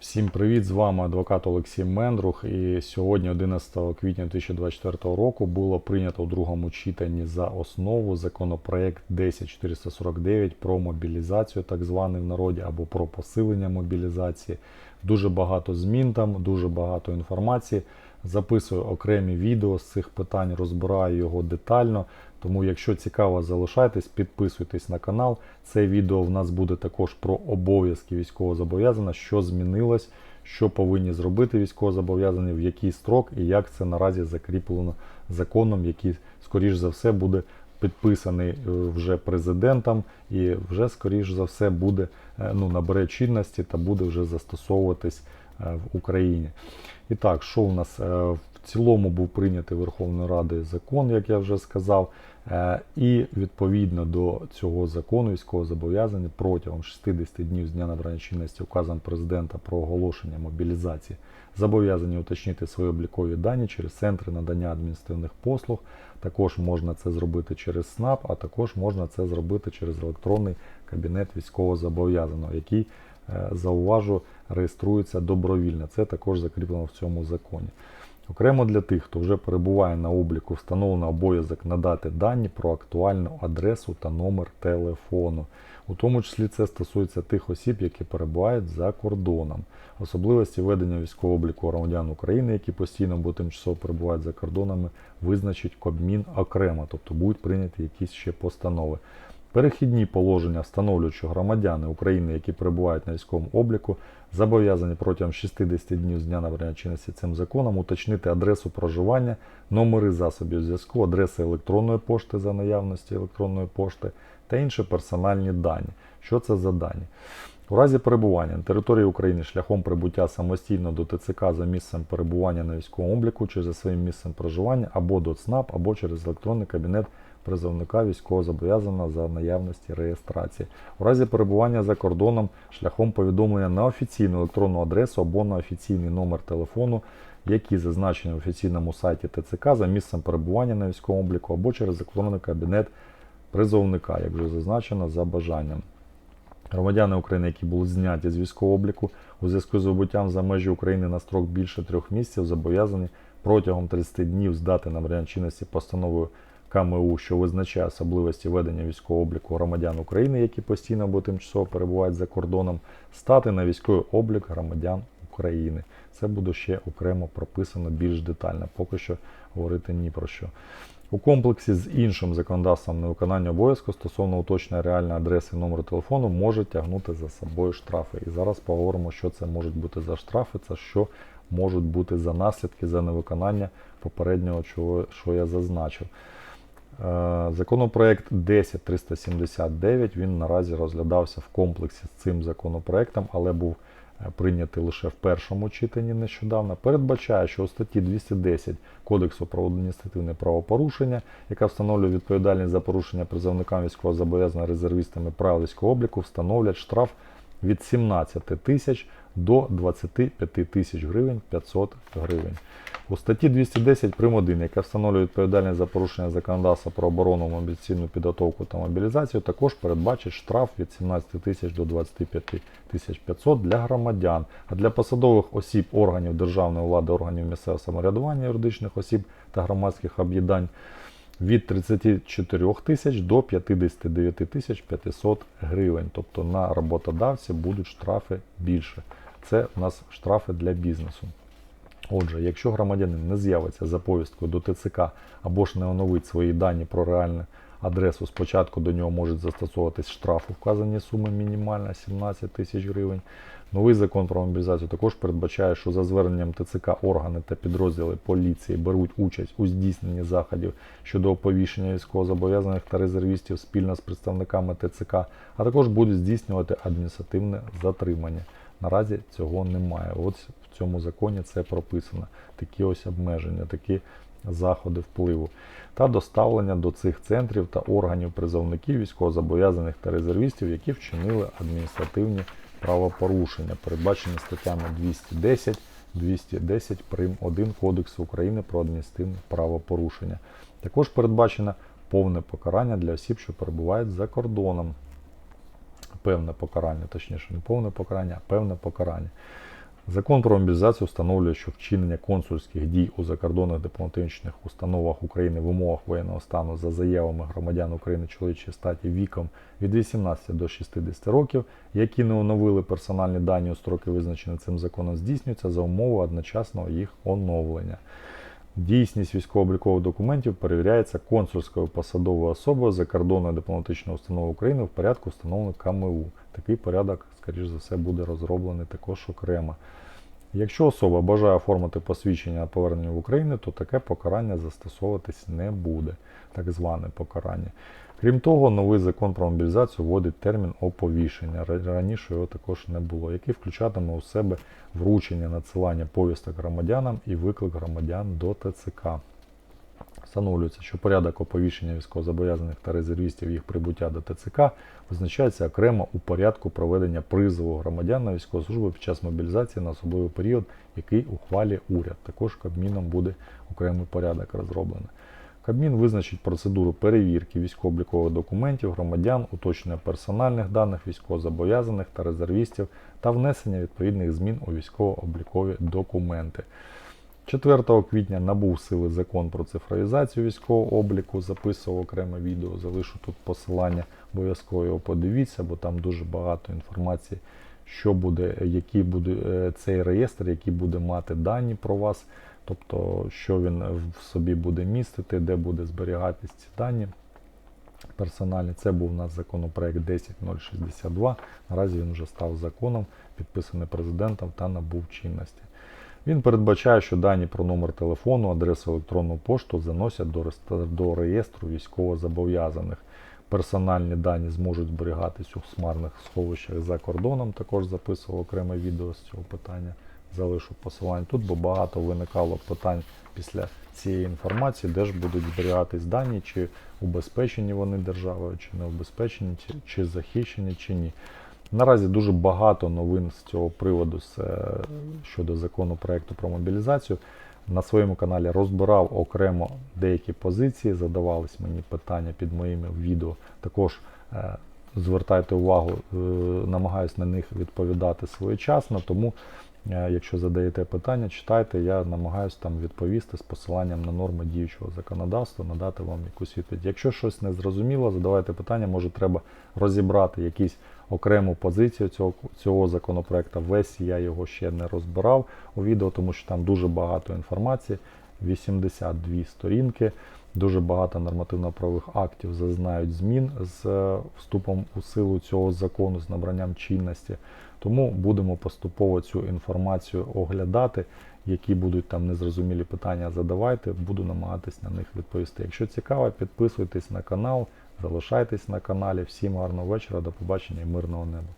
Всім привіт! З вами адвокат Олексій Мендрух. І сьогодні, 11 квітня 2024 року, було прийнято у другому читанні за основу законопроект 10449 про мобілізацію, так званий в народі, або про посилення мобілізації. Дуже багато змін там, дуже багато інформації. Записую окремі відео з цих питань, розбираю його детально. Тому, якщо цікаво, залишайтесь, підписуйтесь на канал. Це відео в нас буде також про обов'язки військовозобов'язаного, що змінилось, що повинні зробити військовозобов'язані, в який строк і як це наразі закріплено законом, який, скоріш за все, буде підписаний е, вже президентом і вже, скоріш за все, буде е, ну, набере чинності та буде вже застосовуватись в Україні. І так, що у нас е, в цілому був прийнятий Верховною Радою закон, як я вже сказав. Е, І відповідно до цього закону військовозобов'язані протягом 60 днів з дня набрання чинності указом президента про оголошення мобілізації зобов'язані уточнити свої облікові дані через центри надання адміністративних послуг. Також можна це зробити через СНАП, а також можна це зробити через електронний кабінет військовозобов'язаного, який е, зауважу реєструється добровільно. Це також закріплено в цьому законі. Окремо для тих, хто вже перебуває на обліку, встановлено обов'язок надати дані про актуальну адресу та номер телефону. У тому числі це стосується тих осіб, які перебувають за кордоном. Особливості ведення військового обліку громадян України, які постійно або тимчасово перебувають за кордонами, визначить Кабмін окремо, тобто будуть прийняті якісь ще постанови. Перехідні положення встановлюють, що громадяни України, які перебувають на військовому обліку, зобов'язані протягом 60 днів з дня набрання чинності цим законом уточнити адресу проживання, номери засобів зв'язку, адреси електронної пошти за наявності електронної пошти та інші персональні дані. Що це за дані? У разі перебування на території України шляхом прибуття самостійно до ТЦК за місцем перебування на військовому обліку чи за своїм місцем проживання або до ЦНАП, або через електронний кабінет призовника військовозобов'язаного за наявності реєстрації. У разі перебування за кордоном шляхом повідомлення на офіційну електронну адресу або на офіційний номер телефону, які зазначені в офіційному сайті ТЦК за місцем перебування на військовому обліку або через електронний кабінет призовника, як вже зазначено, за бажанням. Громадяни України, які були зняті з військового обліку у зв'язку з вибуттям за межі України на строк більше трьох місяців, зобов'язані протягом 30 днів здати набрання чинності постановою КМУ, що визначає особливості ведення військового обліку громадян України, які постійно або тимчасово перебувають за кордоном, стати на військовий облік громадян України. Це буде ще окремо прописано більш детально. Поки що говорити ні про що. У комплексі з іншим законодавством на виконання обов'язку стосовно уточнення реальної адреси і номеру телефону може тягнути за собою штрафи. І зараз поговоримо, що це можуть бути за штрафи, це що можуть бути за наслідки за невиконання попереднього, чого, що я зазначив. Е, Законопроект 10379 він наразі розглядався в комплексі з цим законопроектом, але був е, прийнятий лише в першому читанні нещодавно. Передбачає, що у статті 210 Кодексу про адміністративне правопорушення, яка встановлює відповідальність за порушення призовникам військовозобов'язаних резервістами правил військового обліку, встановлять штраф від 17 тисяч до 25 тисяч гривень 500 гривень. У статті 210 прим. 1, яка встановлює відповідальність за порушення законодавства про оборону, мобілізаційну підготовку та мобілізацію, також передбачить штраф від 17 тисяч до 25 тисяч 500 для громадян, а для посадових осіб органів державної влади, органів місцевого самоврядування, юридичних осіб та громадських об'єднань від 34 тисяч до 59 тисяч 500 гривень. Тобто на роботодавці будуть штрафи більше. Це у нас штрафи для бізнесу. Отже, якщо громадянин не з'явиться за повісткою до ТЦК або ж не оновить свої дані про реальну адресу, спочатку до нього можуть застосовуватись штраф у вказані суми мінімальна 17 тисяч гривень. Новий закон про мобілізацію також передбачає, що за зверненням ТЦК органи та підрозділи поліції беруть участь у здійсненні заходів щодо оповіщення військовозобов'язаних та резервістів спільно з представниками ТЦК, а також будуть здійснювати адміністративне затримання. Наразі цього немає. От в цьому законі це прописано. Такі ось обмеження, такі заходи впливу. Та доставлення до цих центрів та органів призовників військовозобов'язаних та резервістів, які вчинили адміністративні правопорушення, передбачені статтями 210, 210 прим. 1 Кодексу України про адміністративне правопорушення. Також передбачено повне покарання для осіб, що перебувають за кордоном. Певне покарання, точніше, не повне покарання, а певне покарання. Закон про мобілізацію встановлює, що вчинення консульських дій у закордонних дипломатичних установах України в умовах воєнного стану за заявами громадян України чоловічої статі віком від 18 до 60 років, які не оновили персональні дані у строки, визначені цим законом, здійснюється за умови одночасного їх оновлення. Дійсність військово-облікових документів перевіряється консульською посадовою особою закордонної дипломатичної установи України в порядку, встановленого КМУ. Такий порядок, скоріш за все, буде розроблений також окремо. Якщо особа бажає оформити посвідчення на повернення в Україну, то таке покарання застосовуватись не буде, так зване покарання. Крім того, новий закон про мобілізацію вводить термін оповіщення. Раніше його також не було, який включатиме у себе вручення надсилання повісток громадянам і виклик громадян до ТЦК. Встановлюється, що порядок оповіщення військовозобов'язаних та резервістів їх прибуття до ТЦК визначається окремо у порядку проведення призову громадян на військову службу під час мобілізації на особливий період, який ухвалює уряд. Також Кабміном буде окремий порядок розроблений. Кабмін визначить процедуру перевірки військово-облікових документів громадян, уточнення персональних даних військовозобов'язаних та резервістів та внесення відповідних змін у військово-облікові документи. 4 квітня набув сили закон про цифровізацію військового обліку. Записував окреме відео, залишу тут посилання, обов'язково його подивіться, бо там дуже багато інформації, що буде, який буде е, цей реєстр, який буде мати дані про вас, тобто що він в собі буде містити, де буде зберігатись ці дані. Персональні, це був у нас законопроект 10062. Наразі він вже став законом, підписаний президентом та набув чинності. Він передбачає, що дані про номер телефону, адресу електронну пошту заносять до реєстру військовозобов'язаних. Персональні дані зможуть зберігатись у смарних сховищах за кордоном. Також записував окреме відео з цього питання. Залишу посилання тут, бо багато виникало питань після цієї інформації, де ж будуть зберігатись дані, чи убезпечені вони державою, чи не убезпечені, чи, чи захищені, чи ні. Наразі дуже багато новин з цього приводу е, щодо законопроекту про мобілізацію. На своєму каналі розбирав окремо деякі позиції, задавались мені питання під моїми відео. Також е, звертайте увагу, е, намагаюсь на них відповідати своєчасно, тому якщо задаєте питання, читайте, я намагаюсь там відповісти з посиланням на норми діючого законодавства, надати вам якусь відповідь. Якщо щось не зрозуміло, задавайте питання, може треба розібрати якісь окрему позицію цього, цього законопроекту. Весь я його ще не розбирав у відео, тому що там дуже багато інформації, 82 сторінки, дуже багато нормативно-правових актів зазнають змін з е, вступом у силу цього закону, з набранням чинності. Тому будемо поступово цю інформацію оглядати. Які будуть там незрозумілі питання, задавайте, буду намагатись на них відповісти. Якщо цікаво, підписуйтесь на канал, залишайтесь на каналі. Всім гарного вечора, до побачення і мирного неба.